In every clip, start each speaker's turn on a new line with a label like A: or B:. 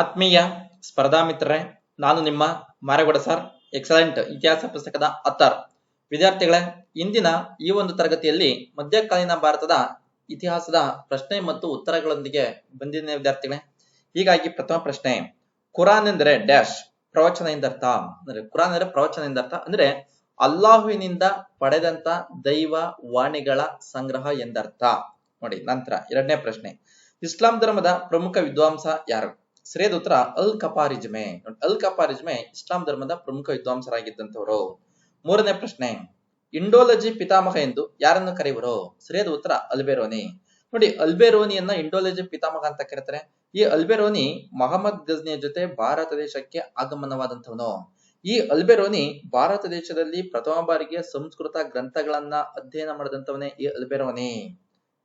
A: ಆತ್ಮೀಯ ಸ್ಪರ್ಧಾ ಮಿತ್ರರೇ, ನಾನು ನಿಮ್ಮ ಮಾರೇಗೌಡ ಸರ್, ಎಕ್ಸಲೆಂಟ್ ಇತಿಹಾಸ ಪುಸ್ತಕದ ಅತ್ತಾರ್ ವಿದ್ಯಾರ್ಥಿಗಳೇ, ಇಂದಿನ ಈ ಒಂದು ತರಗತಿಯಲ್ಲಿ ಮಧ್ಯಕಾಲೀನ ಭಾರತದ ಇತಿಹಾಸದ ಪ್ರಶ್ನೆ ಮತ್ತು ಉತ್ತರಗಳೊಂದಿಗೆ ಬಂದಿದ್ದೇನೆ ವಿದ್ಯಾರ್ಥಿಗಳೇ. ಹೀಗಾಗಿ ಪ್ರಥಮ ಪ್ರಶ್ನೆ, ಕುರಾನ್ ಎಂದರೆ ಡ್ಯಾಶ್, ಪ್ರವಚನ ಎಂದರ್ಥ ಅಂದ್ರೆ ಕುರಾನ್ ಅಂದ್ರೆ ಪ್ರವಚನ ಎಂದರ್ಥ ಅಂದ್ರೆ ಅಲ್ಲಾಹುವಿನಿಂದ ಪಡೆದಂತ ದೈವ ವಾಣಿಗಳ ಸಂಗ್ರಹ ಎಂದರ್ಥ ನೋಡಿ, ನಂತರ ಎರಡನೇ ಪ್ರಶ್ನೆ, ಇಸ್ಲಾಂ ಧರ್ಮದ ಪ್ರಮುಖ ವಿದ್ವಾಂಸ ಯಾರು? ಸರಿಯಾದ ಉತ್ತರ, ಅಲ್ ಕಪಾರಿಜ್ಮೆ. ಅಲ್ ಕಪಾರಿಜ್ಮೆ ಇಸ್ಲಾಂ ಧರ್ಮದ ಪ್ರಮುಖ ವಿದ್ವಾಂಸರಾಗಿದ್ದಂಥವರು. ಮೂರನೇ ಪ್ರಶ್ನೆ, ಇಂಡೋಲಜಿ ಪಿತಾಮಹ ಎಂದು ಯಾರನ್ನು ಕರೆಯುವರು? ಸರಿಯಾದ ಉತ್ತರ, ಅಲ್ಬೆರೋನಿ. ನೋಡಿ, ಅಲ್ಬೆರೋನಿಯನ್ನ ಇಂಡೋಲಜಿ ಪಿತಾಮಹ ಅಂತ ಕರೀತಾರೆ. ಈ ಅಲ್ಬೆರೋನಿ ಮಹಮ್ಮದ್ ಗಜ್ನಿಯ ಜೊತೆ ಭಾರತ ದೇಶಕ್ಕೆ ಆಗಮನವಾದಂಥವನು. ಈ ಅಲ್ಬೆರೋನಿ ಭಾರತ ದೇಶದಲ್ಲಿ ಪ್ರಥಮ ಬಾರಿಗೆ ಸಂಸ್ಕೃತ ಗ್ರಂಥಗಳನ್ನ ಅಧ್ಯಯನ ಮಾಡಿದಂಥವನೇ ಈ ಅಲ್ಬೆರೋನಿ.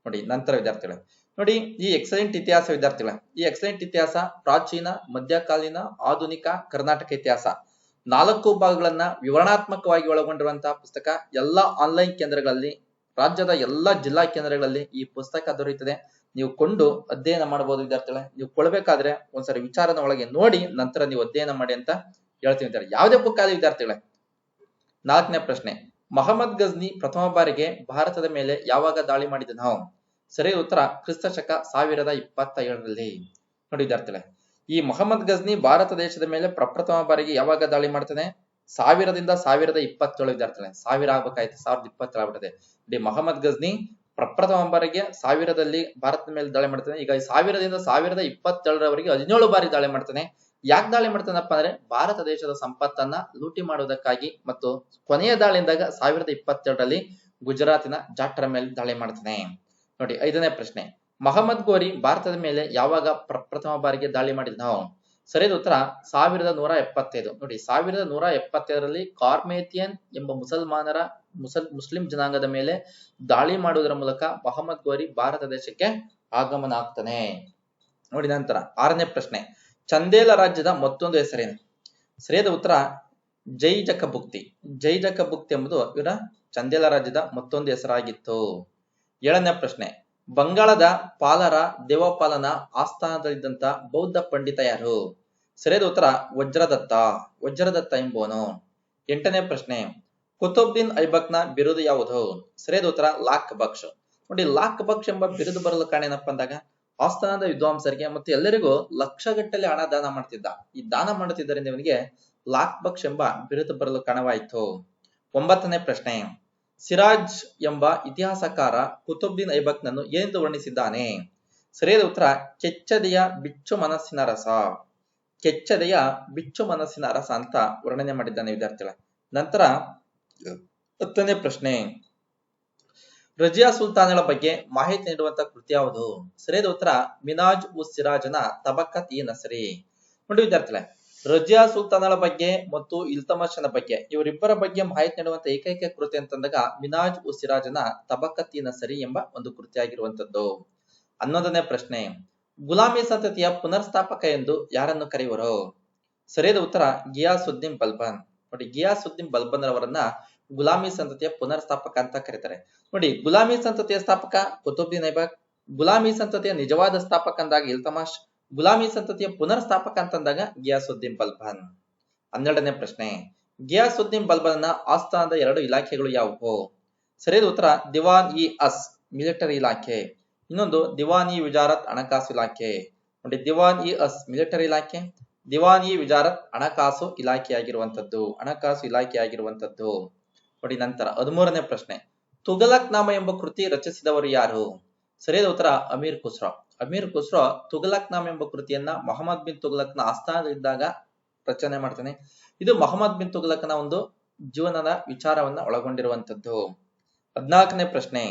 A: ನೋಡಿ, ನಂತರ ವಿದ್ಯಾರ್ಥಿಗಳೇ. ನೋಡಿ, ಈ ಎಕ್ಸಲೆಂಟ್ ಇತಿಹಾಸ ವಿದ್ಯಾರ್ಥಿಗಳೇ, ಈ ಎಕ್ಸಲೆಂಟ್ ಇತಿಹಾಸ ಪ್ರಾಚೀನ, ಮಧ್ಯಕಾಲೀನ, ಆಧುನಿಕ, ಕರ್ನಾಟಕ ಇತಿಹಾಸ. ನಾಲ್ಕು ಭಾಗಗಳನ್ನ ವಿವರಣಾತ್ಮಕವಾಗಿ ಒಳಗೊಂಡಿರುವಂತಹ ಪುಸ್ತಕ ಎಲ್ಲಾ ಆನ್ಲೈನ್ ಕೇಂದ್ರಗಳಲ್ಲಿ, ರಾಜ್ಯದ ಎಲ್ಲಾ ಜಿಲ್ಲಾ ಕೇಂದ್ರಗಳಲ್ಲಿ ಈ ಪುಸ್ತಕ ದೊರೆಯುತ್ತದೆ. ನೀವು ಕೊಂಡು ಅಧ್ಯಯನ ಮಾಡಬಹುದು ವಿದ್ಯಾರ್ಥಿಗಳೇ. ನೀವು ಕೊಳ್ಬೇಕಾದ್ರೆ ಒಂದ್ಸರಿ ವಿಚಾರನ ಒಳಗೆ ನೋಡಿ, ನಂತರ ನೀವು ಅಧ್ಯಯನ ಮಾಡಿ ಅಂತ ಹೇಳ್ತೀನಿ ವಿದ್ಯಾರ್ಥಿ ಯಾವುದೇ ಆಗಲಿ ವಿದ್ಯಾರ್ಥಿಗಳೇ, ನಾಲ್ಕನೇ ಪ್ರಶ್ನೆ. ಮಹಮ್ಮದ್ ಗಜ್ನಿ ಪ್ರಥಮ ಬಾರಿಗೆ ಭಾರತದ ಮೇಲೆ ಯಾವಾಗ ದಾಳಿ ಮಾಡಿದನು ಸರಿ ಉತ್ತರ ಕ್ರಿಸ್ತ ಶಕ ಸಾವಿರದ ಇಪ್ಪತ್ತ ಏಳರಲ್ಲಿ ನೋಡಿ ವಿದ್ಯಾರ್ಥಿಗಳೇ, ಈ ಮೊಹಮ್ಮದ್ ಗಜ್ನಿ ಭಾರತ ದೇಶದ ಮೇಲೆ ಪ್ರಪ್ರಥಮ ಬಾರಿಗೆ ಯಾವಾಗ ದಾಳಿ ಮಾಡ್ತಾನೆ? ಸಾವಿರದಿಂದ ಸಾವಿರದ ಇಪ್ಪತ್ತೇಳು ವಿದ್ಯಾರ್ಥಿಗಳೇ, ಸಾವಿರ ಆಗ್ಬೇಕಾಯ್ತು, ಸಾವಿರದ ಇಪ್ಪತ್ತೇಳು ಆಗ್ಬಿಟ್ಟಿದೆ ಡಿ ಮೊಹಮ್ಮದ್ ಗಜ್ನಿ ಪ್ರಪ್ರಥಮ ಬಾರಿಗೆ ಸಾವಿರದಲ್ಲಿ ಭಾರತದ ಮೇಲೆ ದಾಳಿ ಮಾಡ್ತಾನೆ. ಈಗ ಸಾವಿರದಿಂದ ಸಾವಿರದ ಇಪ್ಪತ್ತೇಳರವರೆಗೆ ಹದಿನೇಳು ಬಾರಿ ದಾಳಿ ಮಾಡ್ತಾನೆ. ಯಾಕೆ ದಾಳಿ ಮಾಡ್ತಾನಪ್ಪ ಅಂದ್ರೆ ಭಾರತ ದೇಶದ ಸಂಪತ್ತನ್ನ ಲೂಟಿ ಮಾಡುವುದಕ್ಕಾಗಿ ಮತ್ತು ಕೊನೆಯ ದಾಳಿಯಿಂದಾಗ ಸಾವಿರದ ಇಪ್ಪತ್ತೆರಡರಲ್ಲಿ ಗುಜರಾತಿನ ಜಾಟರ ಮೇಲೆ ದಾಳಿ ಮಾಡ್ತಾನೆ. ನೋಡಿ, ಐದನೇ ಪ್ರಶ್ನೆ. ಮಹಮ್ಮದ್ ಗೋರಿ ಭಾರತದ ಮೇಲೆ ಯಾವಾಗ ಪ್ರಪ್ರಥಮ ಬಾರಿಗೆ ದಾಳಿ ಮಾಡಿದ್ನೋ? ಸರಿಯಾದ ಉತ್ತರ ಸಾವಿರದ ನೂರ ಎಪ್ಪತ್ತೈದು. ನೋಡಿ, ಸಾವಿರದ ನೂರ ಎಪ್ಪತ್ತೈದರಲ್ಲಿ ಕಾರ್ಮೇತಿಯನ್ ಎಂಬ ಮುಸಲ್ಮಾನರ ಮುಸಲ್, ಮುಸ್ಲಿಂ ಜನಾಂಗದ ಮೇಲೆ ದಾಳಿ ಮಾಡುವುದರ ಮೂಲಕ ಮೊಹಮ್ಮದ್ ಗೋರಿ ಭಾರತ ದೇಶಕ್ಕೆ ಆಗಮನ ಆಗ್ತಾನೆ. ನೋಡಿ, ನಂತರ ಆರನೇ ಪ್ರಶ್ನೆ. ಚಂದೇಲ ರಾಜ್ಯದ ಮತ್ತೊಂದು ಹೆಸರೇನು? ಸರಿಯಾದ ಉತ್ತರ ಜೈಜಕ ಜಕಬುಕ್ತಿ ಜೈಜಕ ಜಕಬುಕ್ತಿ ಎಂಬುದು ಇವರ ಚಂದೇಲ ರಾಜ್ಯದ ಮತ್ತೊಂದು ಹೆಸರಾಗಿತ್ತು. ಏಳನೇ ಪ್ರಶ್ನೆ. ಬಂಗಾಳದ ಪಾಲರ ದೇವಪಾಲನ ಆಸ್ಥಾನದಲ್ಲಿದ್ದಂತ ಬೌದ್ಧ ಪಂಡಿತ ಯಾರು? ಸರಿಯಾದ ಉತ್ತರ ವಜ್ರದತ್ತ. ವಜ್ರದತ್ತ ಎಂಬುವನು. ಎಂಟನೇ ಪ್ರಶ್ನೆ. ಕುತುಬ್ದೀನ್ ಐಬಕ್ನ ಬಿರುದು ಯಾವುದು? ಸರಿಯಾದ ಉತ್ತರ ಲಾಕ್ ಬಕ್ಷ್ ನೋಡಿ, ಲಾಕ್ ಬಕ್ಷ್ ಎಂಬ ಬಿರುದು ಬರಲು ಕಾರಣ ಏನಪ್ಪಾ ಅಂದಾಗ, ಆಸ್ಥಾನದ ವಿದ್ವಾಂಸರಿಗೆ ಮತ್ತು ಎಲ್ಲರಿಗೂ ಲಕ್ಷಗಟ್ಟಲೆ ಹಣ ದಾನ ಮಾಡ್ತಿದ್ದ. ಈ ದಾನ ಮಾಡುತ್ತಿದ್ದರಿಂದ ಇವನಿಗೆ ಲಾಕ್ ಬಕ್ಷ್ ಎಂಬ ಬಿರುದು ಬರಲು ಕಾರಣವಾಯಿತು. ಒಂಬತ್ತನೇ ಪ್ರಶ್ನೆ. ಸಿರಾಜ್ ಎಂಬ ಇತಿಹಾಸಕಾರ ಕುತುಬ್ದೀನ್ ಐಬಕ್ನನ್ನು ಏನೆಂದು ವರ್ಣಿಸಿದ್ದಾನೆ? ಸರಿಯಾದ ಉತ್ತರ ಕೆಚ್ಚದೆಯ ಬಿಚ್ಚು ಮನಸ್ಸಿನ ರಸ. ಕೆಚ್ಚದೆಯ ಬಿಚ್ಚು ಮನಸ್ಸಿನ ಅರಸ ಅಂತ ವರ್ಣನೆ ಮಾಡಿದ್ದಾನೆ ವಿದ್ಯಾರ್ಥಿಗಳ. ನಂತರ ಹತ್ತನೇ ಪ್ರಶ್ನೆ. ರಜಿಯಾ ಸುಲ್ತಾನಳ ಬಗ್ಗೆ ಮಾಹಿತಿ ನೀಡುವಂತ ಕೃತಿ ಯಾವುದು? ಸರಿಯಾದ ಉತ್ತರ ಮಿನಾಜ್ ಉಸ್ ಸಿರಾಜನ ತಬಕತ್ ಈ ನಸರಿ. ನೋಡಿ ವಿದ್ಯಾರ್ಥಿಗಳೇ ರಜಿಯಾ ಸುಲ್ತಾನಳ ಬಗ್ಗೆ ಮತ್ತು ಇಲ್ತಮಶನ ಬಗ್ಗೆ ಇವರಿಬ್ಬರ ಬಗ್ಗೆ ಮಾಹಿತಿ ನೀಡುವಂತ ಏಕೈಕ ಕೃತಿ ಅಂತಂದಾಗ ಮಿನಾಜ್ ಉಸ್ ಸಿರಾಜನ ತಬಕತ್ ಈ ನಸರಿ ಎಂಬ ಒಂದು ಕೃತಿ ಆಗಿರುವಂತದ್ದು ಹನ್ನೊಂದನೇ ಪ್ರಶ್ನೆ. ಗುಲಾಮಿ ಸಂತತಿಯ ಪುನರ್ಸ್ಥಾಪಕ ಎಂದು ಯಾರನ್ನು ಕರೆಯುವರು? ಸರಿಯಾದ ಉತ್ತರ, ಗಿಯಾಸುದ್ದೀನ್ ಬಲ್ಬನ್. ನೋಡಿ, ಗಿಯಾಸುದ್ದೀನ್ ಬಲ್ಬನ್ ಅವರನ್ನ ಗುಲಾಮಿ ಸಂತತಿಯ ಪುನರ್ಸ್ಥಾಪಕ ಅಂತ ಕರೀತಾರೆ. ನೋಡಿ, ಗುಲಾಮಿ ಸಂತತಿಯ ಸ್ಥಾಪಕ ಕುತುಬ್ದೀನ್ ಐಬಕ್ ಗುಲಾಮಿ ಸಂತತಿಯ ನಿಜವಾದ ಸ್ಥಾಪಕ ಅಂದಾಗ ಇಲ್ತಮಾಶ್ ಗುಲಾಮಿ ಸಂತತಿಯ ಪುನರ್ಸ್ಥಾಪಕ ಅಂತಂದಾಗ ಗಿಯಾಸುದ್ದೀನ್ ಬಲ್ಬನ್. ಹನ್ನೆರಡನೇ ಪ್ರಶ್ನೆ, ಗಿಯಾಸುದ್ದೀನ್ ಬಲ್ಬನ್ನ ಆಸ್ಥಾನದ ಎರಡು ಇಲಾಖೆಗಳು ಯಾವುವು? ಸರಿಯಾದ ಉತ್ತರ, ದಿವಾನ್ ಇ ಅಸ್, ಮಿಲಿಟರಿ ಇಲಾಖೆ. ಇನ್ನೊಂದು ದಿವಾನಿ ವಿಜಾರತ್ ಹಣಕಾಸು ಇಲಾಖೆ. ನೋಡಿ, ದಿವಾನ್ ಇ ಅಸ್ ಮಿಲಿಟರಿ ಇಲಾಖೆ, ದಿವಾನ್ ಇ ವಿಜಾರತ್ ಹಣಕಾಸು ಇಲಾಖೆಯಾಗಿರುವಂತದ್ದು ಹಣಕಾಸು ಇಲಾಖೆಯಾಗಿರುವಂತದ್ದು ನೋಡಿ, ನಂತರ ಹದಿಮೂರನೇ ಪ್ರಶ್ನೆ. ತುಗಲಕ್ ನಾಮ ಎಂಬ ಕೃತಿ ರಚಿಸಿದವರು ಯಾರು? ಸರಿಯಾದ ಉತ್ತರ ಅಮೀರ್ ಖುಸ್ರೋ. ಅಮೀರ್ ಖುಸ್ರೋ ತುಗಲಕ್ ನಾಮ ಎಂಬ ಕೃತಿಯನ್ನ ಮೊಹಮ್ಮದ್ ಬಿನ್ ತುಗಲಕ್ನ ಆಸ್ಥಾನದಲ್ಲಿದ್ದಾಗ ರಚನೆ ಮಾಡ್ತಾನೆ. ಇದು ಮೊಹಮ್ಮದ್ ಬಿನ್ ತುಗಲಕ್ನ ಒಂದು ಜೀವನದ ವಿಚಾರವನ್ನ ಒಳಗೊಂಡಿರುವಂತದ್ದು ಹದ್ನಾಲ್ಕನೇ ಪ್ರಶ್ನೆ.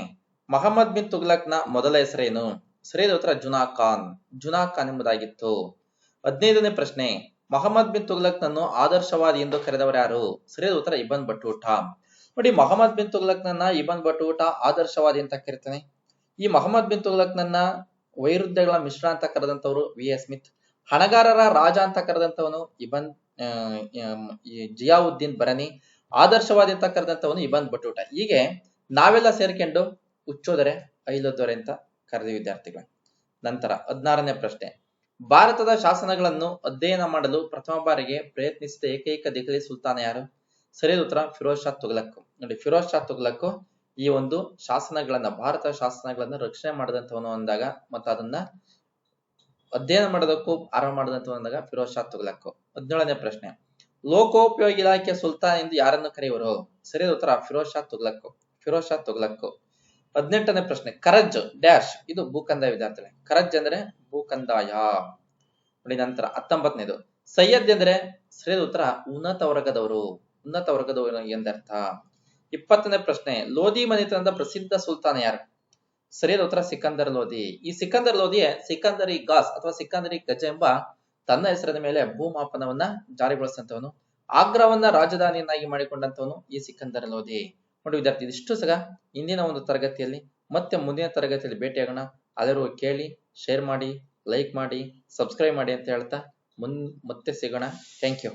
A: ಮೊಹಮ್ಮದ್ ಬಿನ್ ತುಗ್ಲಕ್ನ ಮೊದಲ ಹೆಸರೇನು? ಸರಿಯಾದ ಉತ್ತರ ಜುನಾ ಖಾನ್. ಜುನಾ ಖಾನ್ ಎಂಬುದಾಗಿತ್ತು. ಹದಿನೈದನೇ ಪ್ರಶ್ನೆ. ಮೊಹಮ್ಮದ್ ಬಿನ್ ತುಗ್ಲಕ್ನನ್ನು ಆದರ್ಶವಾದಿ ಎಂದು ಕರೆದವರು ಯಾರು? ಸರಿಯಾದ ಉತ್ತರ ಇಬನ್ ಬಟೂಟ ನೋಡಿ, ಮೊಹಮ್ಮದ್ ಬಿನ್ ತುಗ್ಲಕ್ನನ್ನ ಇಬನ್ ಬಟೂಟ ಆದರ್ಶವಾದಿ ಅಂತ ಕರಿತಾನೆ. ಈ ಮೊಹಮ್ಮದ್ ಬಿನ್ ತುಗ್ಲಕ್ನನ್ನ ವೈರುಧ್ಯಗಳ ಮಿಶ್ರ ಅಂತ ಕರೆದಂತವರು ವಿ. A Smith. ಹಣಗಾರರ ರಾಜ ಅಂತ ಕರೆದಂತವನು ಇಬನ್ ಜಿಯಾವುದ್ದೀನ್ ಬರನಿ ಆದರ್ಶವಾದಿ ಅಂತ ಕರೆದಂತವನು ಇಬನ್ ಬಟೂಟ ಹೀಗೆ ನಾವೆಲ್ಲ ಸೇರ್ಕೊಂಡು ಹುಚ್ಚೋದರೆ ಐಲೋದೊರೆ ಅಂತ ಕರೆದ ವಿದ್ಯಾರ್ಥಿಗಳು. ನಂತರ ಹದಿನಾರನೇ ಪ್ರಶ್ನೆ. ಭಾರತದ ಶಾಸನಗಳನ್ನು ಅಧ್ಯಯನ ಮಾಡಲು ಪ್ರಥಮ ಬಾರಿಗೆ ಪ್ರಯತ್ನಿಸಿದ ಏಕೈಕ ದೆಹಲಿ ಸುಲ್ತಾನ ಯಾರು? ಸರಿಯಾದ ಉತ್ತರ, ಫಿರೋಜ್ ಶಾ ತುಘಲಕ್ ನೋಡಿ, ಫಿರೋಜ್ ಶಾ ತುಘಲಕ್ ಈ ಒಂದು ಶಾಸನಗಳನ್ನ, ಭಾರತ ಶಾಸನಗಳನ್ನ ರಕ್ಷಣೆ ಮಾಡಿದಂತವನು ಅಂದಾಗ ಮತ್ತು ಅದನ್ನ ಅಧ್ಯಯನ ಮಾಡೋದಕ್ಕೂ ಆರಂಭ ಮಾಡಿದಂತ ಅಂದಾಗ ಫಿರೋಜ್ ಶಾ ತುಘಲಕ್ ಹದಿನೇಳನೇ ಪ್ರಶ್ನೆ. ಲೋಕೋಪಯೋಗಿ ಇಲಾಖೆ ಸುಲ್ತಾನ್ ಎಂದು ಯಾರನ್ನು ಕರೆಯುವರು? ಸರಿಯಾದ ಉತ್ತರ, ಫಿರೋಜ್ ಶಾ ತುಘಲಕ್ ಫಿರೋಜ್ ಶಾ ತುಘಲಕ್ ಹದಿನೆಂಟನೇ ಪ್ರಶ್ನೆ, ಕರಜ್, ಡ್ಯಾಶ್, ಇದು ಭೂಕಂದಾಯ ವಿದ್ಯಾರ್ಥಿಗಳೇ. ಕರಜ್ ಅಂದ್ರೆ ಭೂಕಂದಾಯ. ನೋಡಿ ನಂತರ ಹತ್ತೊಂಬತ್ತನೇದು. ಸೈಯದ್ ಅಂದ್ರೆ ಸರಿಯಾದ ಉತ್ತರ, ಉನ್ನತ ವರ್ಗದವರು. ಉನ್ನತ ವರ್ಗದವರು ಎಂದರ್ಥ. ಇಪ್ಪತ್ತನೇ ಪ್ರಶ್ನೆ, ಲೋಧಿ ಮನೆತನದ ಪ್ರಸಿದ್ಧ ಸುಲ್ತಾನ ಯಾರು? ಸರಿಯಾದ ಉತ್ತರ, ಸಿಕಂದರ್ ಲೋಧಿ. ಈ ಸಿಕಂದರ್ ಲೋಧಿಯೇ ಸಿಕಂದರಿ ಗಾಸ್ ಅಥವಾ ಸಿಕಂದರಿ ಗಜ ಎಂಬ ತನ್ನ ಹೆಸರಿನ ಮೇಲೆ ಭೂಮಾಪನವನ್ನ ಜಾರಿಗೊಳಿಸಿದಂತವನು ಆಗ್ರಾವನ್ನ ರಾಜಧಾನಿಯನ್ನಾಗಿ ಮಾಡಿಕೊಂಡಂತವನು ಈ ಸಿಕಂದರ್ ಲೋಧಿ. ನೋಡಿ ವಿದ್ಯಾರ್ಥಿ, ಇದಿಷ್ಟು ಸಹ ಇಂದಿನ ಒಂದು ತರಗತಿಯಲ್ಲಿ ಮತ್ತೆ ಮುಂದಿನ ತರಗತಿಯಲ್ಲಿ ಭೇಟಿಯಾಗೋಣ. ಅದರೂ ಕೇಳಿ ಶೇರ್ ಮಾಡಿ ಲೈಕ್ ಮಾಡಿ ಸಬ್ಸ್ಕ್ರೈಬ್ ಮಾಡಿ ಅಂತ ಹೇಳ್ತಾ ಮುನ್ ಮತ್ತೆ ಸಿಗೋಣ. Thank you